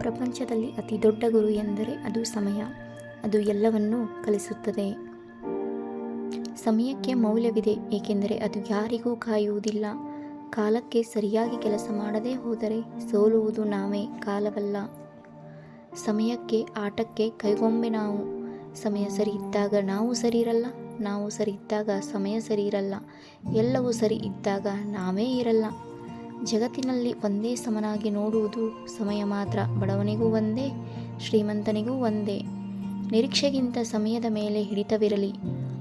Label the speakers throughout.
Speaker 1: ಪ್ರಪಂಚದಲ್ಲಿ ಅತಿ ದೊಡ್ಡ ಗುರು ಎಂದರೆ ಅದು ಸಮಯ. ಅದು ಎಲ್ಲವನ್ನೂ ಕಲಿಸುತ್ತದೆ. ಸಮಯಕ್ಕೆ ಮೌಲ್ಯವಿದೆ, ಏಕೆಂದರೆ ಅದು ಯಾರಿಗೂ ಕಾಯುವುದಿಲ್ಲ. ಕಾಲಕ್ಕೆ ಸರಿಯಾಗಿ ಕೆಲಸ ಮಾಡದೇ ಹೋದರೆ ಸೋಲುವುದು ನಾವೇ, ಕಾಲವಲ್ಲ. ಸಮಯಕ್ಕೆ, ಆಟಕ್ಕೆ ಕೈಗೊಂಬೆ ನಾವು. ಸಮಯ ಸರಿ ಇದ್ದಾಗ ನಾವು ಸರಿ ಇರಲ್ಲ, ನಾವು ಸರಿ ಇದ್ದಾಗ ಸಮಯ ಸರಿ ಇರಲ್ಲ. ಎಲ್ಲವೂ ಸರಿ ಇದ್ದಾಗ ನಾವೇ ಇರಲ್ಲ. ಜಗತ್ತಿನಲ್ಲಿ ಒಂದೇ ಸಮನಾಗಿ ನೋಡುವುದು ಸಮಯ ಮಾತ್ರ. ಬಡವನಿಗೂ ಒಂದೇ, ಶ್ರೀಮಂತನಿಗೂ ಒಂದೇ. ನಿರೀಕ್ಷೆಗಿಂತ ಸಮಯದ ಮೇಲೆ ಹಿಡಿತವಿರಲಿ.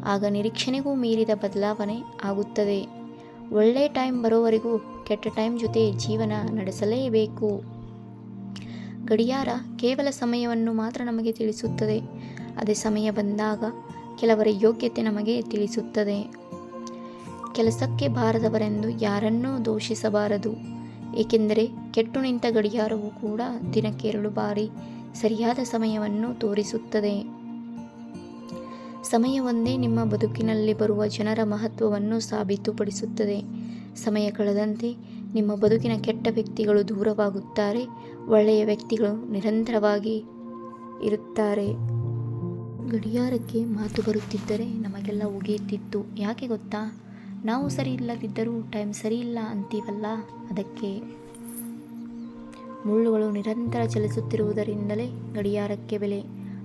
Speaker 1: ಆಗ ನಿರೀಕ್ಷಣೆಗೂ ಮೀರಿದ ಬದಲಾವಣೆ ಆಗುತ್ತದೆ. ಒಳ್ಳೆ ಟೈಮ್ ಬರೋವರೆಗೂ ಕೆಟ್ಟ ಟೈಮ್ ಜೊತೆ ಜೀವನ ನಡೆಸಲೇಬೇಕು. ಗಡಿಯಾರ ಕೇವಲ ಸಮಯವನ್ನು ಮಾತ್ರ ನಮಗೆ ತಿಳಿಸುತ್ತದೆ. ಅದೇ ಸಮಯ ಬಂದಾಗ ಕೆಲವರ ಯೋಗ್ಯತೆ ನಮಗೆ ತಿಳಿಸುತ್ತದೆ. ಕೆಲಸಕ್ಕೆ ಬಾರದವರೆಂದು ಯಾರನ್ನೂ ದೂಷಿಸಬಾರದು. ಏಕೆಂದರೆ ಕೆಟ್ಟು ನಿಂತ ಗಡಿಯಾರವು ಕೂಡ ದಿನಕ್ಕೆ ಎರಡು ಬಾರಿ ಸರಿಯಾದ ಸಮಯವನ್ನು ತೋರಿಸುತ್ತದೆ. ಸಮಯವೊಂದೇ ನಿಮ್ಮ ಬದುಕಿನಲ್ಲಿ ಬರುವ ಜನರ ಮಹತ್ವವನ್ನು ಸಾಬೀತುಪಡಿಸುತ್ತದೆ. ಸಮಯ ಕಳೆದಂತೆ ನಿಮ್ಮ ಬದುಕಿನ ಕೆಟ್ಟ ವ್ಯಕ್ತಿಗಳು ದೂರವಾಗುತ್ತಾರೆ, ಒಳ್ಳೆಯ ವ್ಯಕ್ತಿಗಳು ನಿರಂತರವಾಗಿ ಇರುತ್ತಾರೆ. ಗಡಿಯಾರಕ್ಕೆ ಮಾತು ಬರುತ್ತಿದ್ದರೆ ನಮಗೆಲ್ಲ ಉಗಿಯುತ್ತಿತ್ತು. ಯಾಕೆ ಗೊತ್ತಾ? ನಾವು ಸರಿ ಇಲ್ಲದಿದ್ದರೂ ಟೈಮ್ ಸರಿ ಇಲ್ಲ ಅಂತೀವಲ್ಲ? ಅದಕ್ಕೆ ಮುಳ್ಳುಗಳು ನಿರಂತರ ಚಲಿಸುತ್ತಿರುವುದರಿಂದಲೇ ಗಡಿಯಾರಕ್ಕೆ ಬೆಲೆ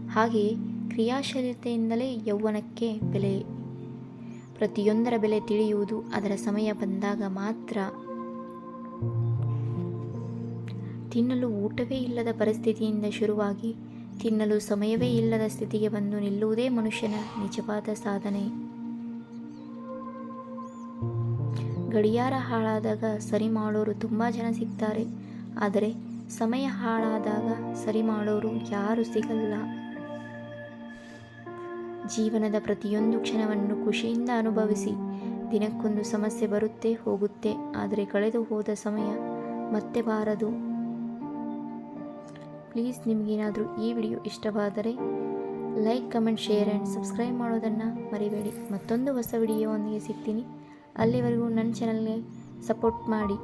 Speaker 1: ಹಾಗೆಯೇ ಕ್ರಿಯಾಶೀಲತೆಯಿಂದಲೇ ಯೌವನಕ್ಕೆ ಬೆಲೆ. ಪ್ರತಿಯೊಂದರ ಬೆಲೆ ತಿಳಿಯುವುದು ಅದರ ಸಮಯ ಬಂದಾಗ ಮಾತ್ರ. ತಿನ್ನಲು ಊಟವೇ ಇಲ್ಲದ ಪರಿಸ್ಥಿತಿಯಿಂದ ಶುರುವಾಗಿ ತಿನ್ನಲು ಸಮಯವೇ ಇಲ್ಲದ ಸ್ಥಿತಿಗೆ ಬಂದು ನಿಲ್ಲುವುದೇ ಮನುಷ್ಯನ ನಿಜವಾದ ಸಾಧನೆ. ಗಡಿಯಾರ ಹಾಳಾದಾಗ ಸರಿ ಮಾಡೋರು ತುಂಬ ಜನ ಸಿಗ್ತಾರೆ. ಆದರೆ ಸಮಯ ಹಾಳಾದಾಗ ಸರಿ ಮಾಡೋರು ಯಾರು ಸಿಗಲ್ಲ. ಜೀವನದ ಪ್ರತಿಯೊಂದು ಕ್ಷಣವನ್ನು ಖುಷಿಯಿಂದ ಅನುಭವಿಸಿ. ದಿನಕ್ಕೊಂದು ಸಮಸ್ಯೆ ಬರುತ್ತೆ, ಹೋಗುತ್ತೆ. ಆದರೆ ಕಳೆದು ಹೋದ ಸಮಯ ಮತ್ತೆ ಬಾರದು. ಪ್ಲೀಸ್ ನಿಮಗೇನಾದರೂ ಈ ವಿಡಿಯೋ ಇಷ್ಟವಾದರೆ like, comment, share and subscribe ಮಾಡೋದನ್ನು ಮರಿಬೇಡಿ. ಮತ್ತೊಂದು ಹೊಸ ವಿಡಿಯೋವೊಂದಿಗೆ ಸಿಗ್ತೀನಿ. ಅಲ್ಲಿವರೆಗೂ ನನ್ನ ಚಾನಲ್ಗೆ ಸಪೋರ್ಟ್ ಮಾಡಿ.